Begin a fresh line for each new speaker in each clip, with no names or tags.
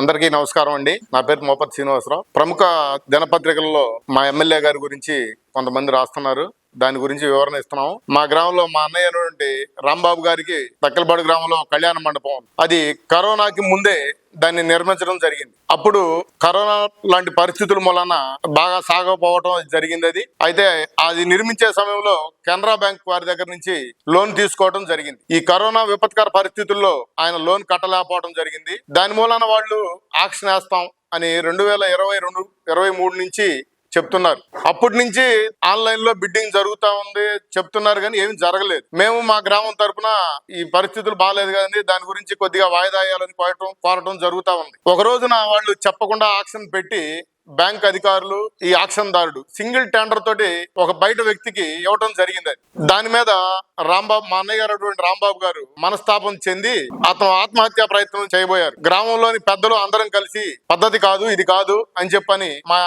అందరికీ నమస్కారం అండి. నా పేరు మోపతి శ్రీనివాసరావు. ప్రముఖ దినపత్రికల్లో మా ఎమ్మెల్యే గారి గురించి కొంతమంది రాస్తున్నారు. దాని గురించి వివరణ ఇస్తున్నాం మా గ్రామంలో మా అన్నయ్య రాంబాబు గారికి తక్కలపాడు గ్రామంలో కళ్యాణ మండపం అది కరోనాకి ముందే దాన్ని నిర్మించడం జరిగింది. అప్పుడు కరోనా లాంటి పరిస్థితుల మూలన బాగా సాగపోవటం జరిగింది అది. అయితే అది నిర్మించే సమయంలో కెనరా బ్యాంక్ వారి దగ్గర నుంచి లోన్ తీసుకోవడం జరిగింది. ఈ కరోనా విపత్కర పరిస్థితుల్లో ఆయన లోన్ కట్టలేకపోవడం జరిగింది. దాని మూలన వాళ్ళు ఆక్షన్ వేస్తాం అని రెండు వేల ఇరవై రెండు ఇరవై మూడు నుంచి చెప్తున్నారు. అప్పటి నుంచి ఆన్లైన్లో బిడ్డింగ్ జరుగుతా ఉంది చెప్తున్నారు కానీ ఏమి జరగలేదు. మేము మా గ్రామం తరపున ఈ పరిస్థితులు బాగాలేదు కదండి దాని గురించి కొద్దిగా వాయిదా వేయాలని కోరటం కోరటం జరుగుతా ఉంది. ఒక రోజున వాళ్ళు చెప్పకుండా ఆక్షన్ పెట్టి బ్యాంక్ అధికారులు ఈ ఆక్షన్ దారుడు సింగిల్ టెండర్ తోటి ఒక బయట వ్యక్తికి ఇవ్వటం జరిగింది. దాని మీద రాంబాబు మా అన్నయ్య గారు అటువంటి రాంబాబు గారు మనస్తాపం చెంది అతను ఆత్మహత్యా ప్రయత్నం చేయబోయారు. గ్రామంలోని పెద్దలు అందరం కలిసి పద్ధతి కాదు ఇది కాదు అని చెప్పని మా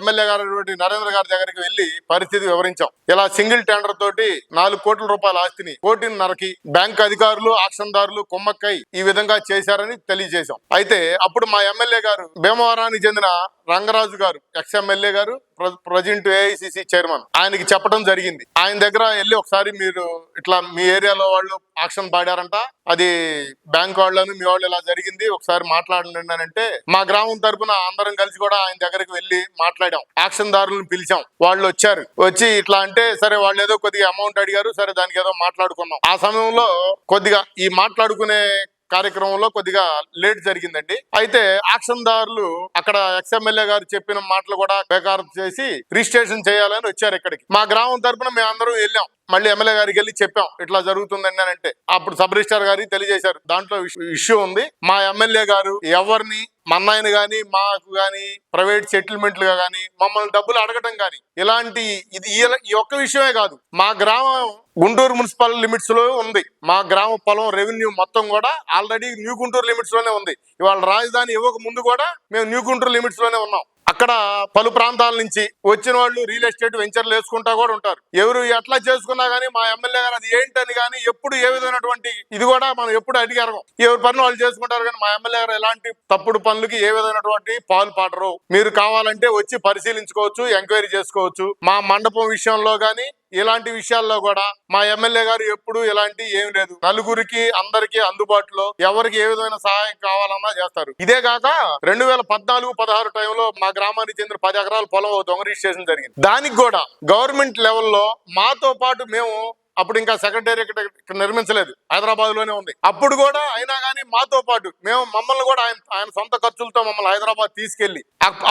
ఎమ్మెల్యే గారు నరేంద్ర గారి దగ్గరికి వెళ్ళి పరిస్థితి వివరించాం. ఇలా సింగిల్ టెండర్ తోటి నాలుగు కోట్ల రూపాయల ఆస్తిని కోటిన్నరకి బ్యాంక్ అధికారులు ఆక్షన్దారులు కుమ్మక్కై ఈ విధంగా చేశారని తెలియజేశాం. అయితే అప్పుడు మా ఎమ్మెల్యే గారు భీమవరానికి చెందిన Rangaraju garu ex MLA garu present AICC chairman. ఆయనకి చెప్పడం జరిగింది. ఆయన దగ్గర వెళ్ళి ఒకసారి మీరు ఇట్లా మీ ఏరియాలో వాళ్ళు ఆక్షన్ పాడారంట. అది బ్యాంక్ వాళ్ళని మీ వాళ్ళు ఇలా జరిగింది. ఒకసారి మాట్లాడండి అని అంటే మా గ్రామం తరపున అందరం కలిసి కూడా ఆయన దగ్గరికి వెళ్ళి మాట్లాడాం. ఆక్షన్ దారులను పిలిచాం. వాళ్ళు వచ్చారు. వచ్చి ఇట్లా అంటే సరే వాళ్ళు ఏదో కొద్దిగా అమౌంట్ అడిగారు. సరే దానికి ఏదో మాట్లాడుకున్నాం. ఆ సమయంలో కొద్దిగా ఈ మాట్లాడుకునే కార్యక్రమంలో కొద్దిగా లేట్ జరిగిందండి. అయితే ఆక్షన్ దారులు అక్కడ ఎక్స్ఎమ్మెల్యే గారు చెప్పిన మాటలు కూడా బేకారు చేసి రిజిస్ట్రేషన్ చేయాలని వచ్చారు ఇక్కడికి. మా గ్రామం తరపున మేము అందరం వెళ్ళాం. మళ్ళీ ఎమ్మెల్యే గారికి వెళ్ళి చెప్పాం ఇట్లా జరుగుతుందని అంటే. అప్పుడు సబ్ రిజిస్టార్ గారికి తెలియజేశారు. దాంట్లో ఇష్యూ ఉంది. మా ఎమ్మెల్యే గారు ఎవరిని మన్నాయన గాని మాకు గాని ప్రైవేట్ సెటిల్మెంట్లు గాని మమ్మల్ని డబ్బులు అడగటం గాని ఇలాంటి ఇది ఈ- ఈ ఒక్క విషయమే కాదు. మా గ్రామం గుంటూరు మున్సిపల్ లిమిట్స్లో ఉంది. మా గ్రామ పొలం రెవెన్యూ మొత్తం కూడా ఆల్రెడీ న్యూ గుంటూరు లిమిట్స్లోనే ఉంది. ఇవాళ రాజధాని ఇవ్వక ముందు కూడా మేము న్యూ గుంటూరు లిమిట్స్లోనే ఉన్నాం. అక్కడ పలు ప్రాంతాల నుంచి వచ్చిన వాళ్ళు రియల్ ఎస్టేట్ వెంచర్లు వేసుకుంటా కూడా ఉంటారు. ఎవరు ఎట్లా చేసుకున్నా గానీ మా ఎమ్మెల్యే గారు అది ఏంటని కానీ ఎప్పుడు ఏ విధమైనటువంటి ఇది కూడా మనం ఎప్పుడు అడిగారు. ఎవరి పని వాళ్ళు చేసుకుంటారు కానీ మా ఎమ్మెల్యే గారు ఎలాంటి తప్పుడు పనులకి ఏ విధమైనటువంటి పాలు పాడరు. మీరు కావాలంటే వచ్చి పరిశీలించుకోవచ్చు ఎంక్వైరీ చేసుకోవచ్చు. మా మండపం విషయంలో గానీ ఇలాంటి విషయాల్లో కూడా మా ఎమ్మెల్యే గారు ఎప్పుడు ఇలాంటి ఏం లేదు. నలుగురికి అందరికి అందుబాటులో ఎవరికి ఏ విధమైన సహాయం కావాలన్నా చేస్తారు. ఇదే కాక రెండు వేల పద్నాలుగు పదహారు టైంలో మా గ్రామానికి చెందిన పది ఎకరాల పొలం దొంగ రిజిస్ట్రేషన్ జరిగింది. దానికి కూడా గవర్నమెంట్ లెవెల్లో మాతో పాటు మేము అప్పుడు ఇంకా సెక్రటరీ ఇక్కడ నిర్మించలేదు. హైదరాబాద్లోనే ఉంది. అప్పుడు కూడా అయినా కానీ మాతో పాటు మేము మమ్మల్ని కూడా ఆయన ఆయన సొంత ఖర్చులతో మమ్మల్ని హైదరాబాద్ తీసుకెళ్ళి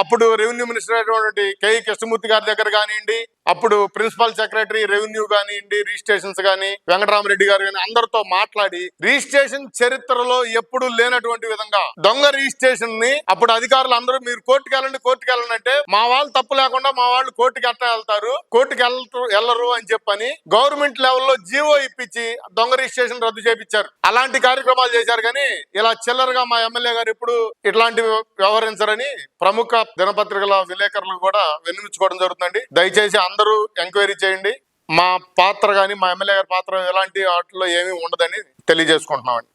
అప్పుడు రెవెన్యూ మినిస్టర్ అయినటువంటి కేఈ కృష్ణమూర్తి గారి దగ్గర కానివ్వండి అప్పుడు ప్రిన్సిపల్ సెక్రటరీ రెవెన్యూ కానివ్వండి రిజిస్ట్రేషన్స్ కానీ వెంకటరామరెడ్డి గారు కానీ అందరితో మాట్లాడి రిజిస్ట్రేషన్ చరిత్రలో ఎప్పుడు లేనటువంటి విధంగా దొంగ రిజిస్ట్రేషన్ని అప్పుడు అధికారులు అందరూ మీరు కోర్టుకు వెళ్ళండి కోర్టుకు వెళ్ళండి అంటే మా వాళ్ళు తప్పు లేకుండా మా వాళ్ళు కోర్టుకి ఎట్లా వెళ్తారు కోర్టుకి వెళ్ళరు వెళ్ళరు అని చెప్పని గవర్నమెంట్ లెవెల్లో జీవో ఇప్పించి దొంగ రిజిస్ట్రేషన్ రద్దు చేపించారు. అలాంటి కార్యక్రమాలు చేశారు కానీ ఇలా చిల్లరగా మా ఎమ్మెల్యే గారు ఇప్పుడు ఇట్లాంటివి వ్యవహరించరని ప్రముఖ దినపత్రికల విలేకరులు కూడా వినిపించుకోవడం జరుగుతుందండి. దయచేసి అందరూ ఎంక్వైరీ చేయండి. మా పాత్ర కానీ మా ఎమ్మెల్యే గారి పాత్ర ఎలాంటి వాటిలో ఏమీ ఉండదని తెలియజేసుకుంటున్నామండి.